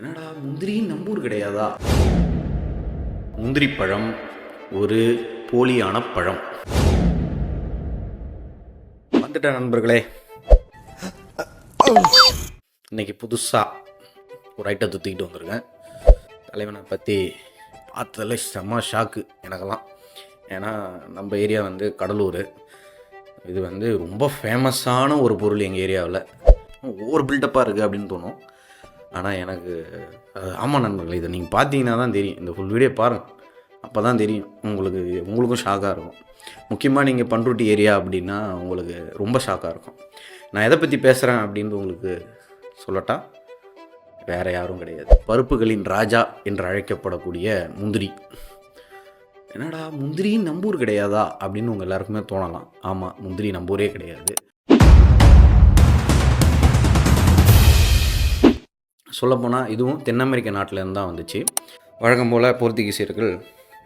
என்னடா முந்திரி நம்பூர் கிடையாதா? முந்திரி பழம் ஒரு போலியான பழம். வந்துட்டேன் நண்பர்களே. இன்னைக்கு புதுசாக ஒரு ஐட்டம் தூக்கிட்டு வந்திருக்கேன். தலைவனை பற்றி பார்த்ததில் செம்ம ஷாக்கு எனக்கெல்லாம். ஏன்னா நம்ம ஏரியா வந்து கடலூர். இது வந்து ரொம்ப ஃபேமஸான ஒரு பொருள் எங்கள் ஏரியாவில். ஓவர் பில்டப்பாக இருக்குது அப்படின்னு தோணும். ஆனால் எனக்கு ஆமாம் நண்பர்களே இதை நீங்கள் பார்த்தீங்கன்னா தான் தெரியும். இந்த ஃபுல் வீடியோ பாருங்கள் அப்போ தான் தெரியும். உங்களுக்கு உங்களுக்கும் ஷாக்காக இருக்கும். முக்கியமாக நீங்கள் பண்ருட்டி ஏரியா அப்படின்னா உங்களுக்கு ரொம்ப ஷாக்காக இருக்கும். நான் எதை பற்றி பேசுகிறேன் அப்படின்னு உங்களுக்கு சொல்லட்டா? வேறு யாரும் கிடையாது. பருப்புகளின் ராஜா என்று அழைக்கப்படக்கூடிய முந்திரி. என்னடா முந்திரி நம்பூர் கிடையாதா? அப்படின்னு உங்கள் எல்லாருக்குமே தோணலாம். ஆமாம் முந்திரி நம்பூரே கிடையாது. சொல்லப்போனால் இதுவும் தென் அமெரிக்க நாட்டிலேருந்து தான் வந்துச்சு. வழக்கம் போல் போர்த்துகீசியர்கள்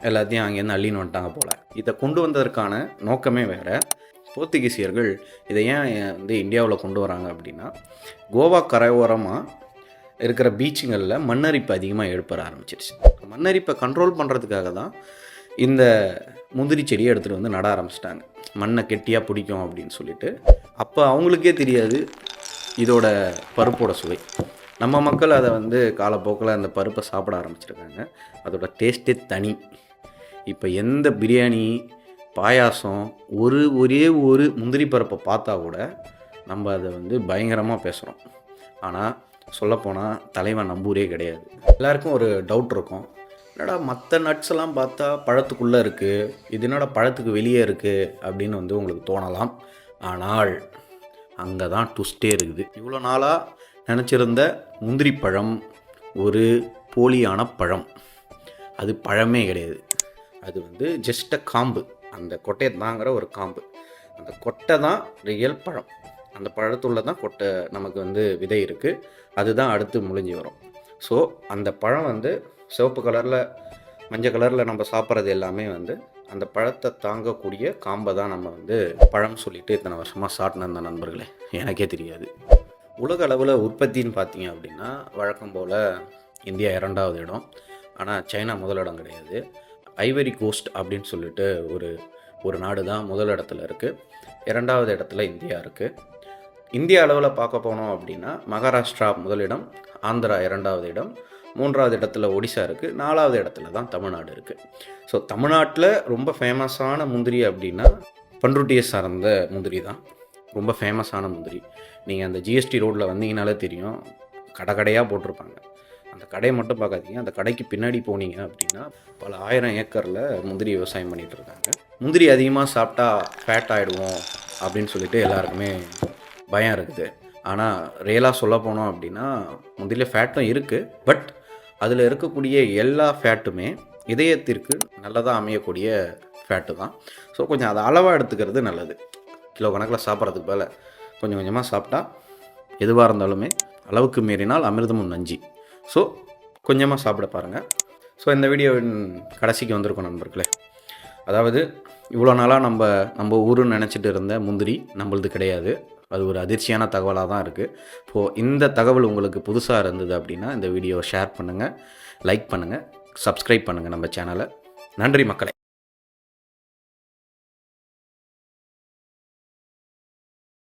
எல்லாத்தையும் அங்கேருந்து அள்ளின்னு வந்துட்டாங்க போல். இதை கொண்டு வந்ததற்கான நோக்கமே வேறு. போர்த்துகீசியர்கள் இதை ஏன் வந்து இந்தியாவில் கொண்டு வராங்க அப்படின்னா கோவா கரையோரமாக இருக்கிற பீச்சுங்களில் மண்ணரிப்பு அதிகமாக எழுப்பற ஆரம்பிச்சிருச்சு. மண்ணரிப்பை கண்ட்ரோல் பண்ணுறதுக்காக தான் இந்த முந்திரி செடியை எடுத்துகிட்டு வந்து நட ஆரம்பிச்சிட்டாங்க. மண்ணை கெட்டியாக பிடிக்கும் அப்படின்னு சொல்லிட்டு. அப்போ அவங்களுக்கே தெரியாது இதோட பருப்போட சுவை. நம்ம மக்கள் அதை வந்து காலப்போக்கில் அந்த பருப்பை சாப்பிட ஆரம்பிச்சிருக்காங்க. அதோட டேஸ்ட்டே தனி. இப்போ எந்த பிரியாணி பாயாசம் ஒரு ஒரே ஒரு முந்திரி பருப்பை பார்த்தா கூட நம்ம அதை வந்து பயங்கரமாக பேசுகிறோம் ஆனால் சொல்லப்போனால் தலைவன் நம்பூரே கிடையாது. எல்லாருக்கும் ஒரு டவுட் இருக்கும். என்னடா மற்ற நட்ஸ் எல்லாம் பார்த்தா பழத்துக்குள்ளே இருக்குது இது என்னடா பழத்துக்கு வெளியே இருக்குது அப்படின்னு வந்து உங்களுக்கு தோணலாம். ஆனால் அங்கே தான் ட்விஸ்டே இருக்குது. இவ்வளோ நாளாக நினச்சிருந்த முந்திரி பழம் ஒரு போலியான பழம். அது பழமே கிடையாது. அது வந்து ஜஸ்ட் அ காம்பு. அந்த கொட்டையை தாங்கிற ஒரு காம்பு. அந்த கொட்டை தான் ரியல் பழம். அந்த பழத்துள்ள தான் கொட்டை நமக்கு வந்து விதை இருக்குது அதுதான் அடுத்து முழிஞ்சு வரும். ஸோ அந்த பழம் வந்து சிவப்பு கலரில் மஞ்சள் கலரில் நம்ம சாப்பிட்றது எல்லாமே வந்து அந்த பழத்தை தாங்கக்கூடிய காம்பை தான் நம்ம வந்து பழம் சொல்லிட்டு இத்தனை வருஷமாக சாட்டின இருந்த நண்பர்களே. எனக்கே தெரியாது. உலக அளவில் உற்பத்தின்னு பார்த்தீங்க அப்படின்னா வழக்கம் போல் இந்தியா இரண்டாவது இடம். ஆனால் சைனா முதலிடம் கிடையாது. ஐவரி கோஸ்ட் அப்படின்னு சொல்லிட்டு ஒரு ஒரு நாடு தான் முதல் இடத்துல இருக்குது இரண்டாவது இடத்துல இந்தியா இருக்குது இந்திய அளவில் பார்க்க போனோம் அப்படின்னா மகாராஷ்டிரா முதலிடம் ஆந்திரா இரண்டாவது இடம் மூன்றாவது இடத்துல ஒடிசா இருக்குது நாலாவது இடத்துல தான் தமிழ்நாடு இருக்குது ஸோ தமிழ்நாட்டில் ரொம்ப ஃபேமஸான முந்திரி அப்படின்னா பண்ருட்டியை சார்ந்த முந்திரி தான். ரொம்ப ஃபேமஸான முந்திரி. நீங்கள் அந்த ஜிஎஸ்டி ரோட்டில் வந்தீங்கனாலே தெரியும். கடை கடையாக போட்டிருப்பாங்க. அந்த கடையை மட்டும் பார்க்காதீங்க. அந்த கடைக்கு பின்னாடி போனீங்க அப்படின்னா பல ஆயிரம் ஏக்கரில் முந்திரி விவசாயம் பண்ணிகிட்டு இருக்காங்க. முந்திரி அதிகமாக சாப்பிட்டா ஃபேட் ஆகிடுவோம் அப்படின்னு சொல்லிட்டு எல்லாருக்குமே பயம் இருக்குது. ஆனால் ரியலாக சொல்ல போனோம் அப்படின்னா முந்திரியில் ஃபேட்டும் இருக்குது பட் அதில் இருக்கக்கூடிய எல்லா ஃபேட்டுமே இதயத்திற்கு நல்லதாக அமையக்கூடிய ஃபேட்டு தான். ஸோ கொஞ்சம் அதை அளவாக எடுத்துக்கிறது நல்லது. கிலோ கணக்கில் சாப்பிட்றதுக்கு பதிலா கொஞ்சம் கொஞ்சமாக சாப்பிட்டா எதுவாக இருந்தாலுமே அளவுக்கு மீறினால் அமிர்தமும் நஞ்சு. ஸோ கொஞ்சமாக சாப்பிட பாருங்கள் ஸோ இந்த வீடியோவின் கடைசிக்கு வந்திருக்கோம் நண்பர்களே. அதாவது இவ்வளோ நாளாக நம்ம நம்ம ஊருன்னு நினச்சிட்டு இருந்த முந்திரி நம்மளது கிடையாது. அது ஒரு அதிர்ச்சியான தகவலாக தான் இருக்குது இப்போது இந்த தகவல் உங்களுக்கு புதுசாக இருந்தது அப்படின்னா இந்த வீடியோவை ஷேர் பண்ணுங்கள் லைக் பண்ணுங்கள் சப்ஸ்கிரைப் பண்ணுங்கள் நம்ம சேனலை. நன்றி மக்களே.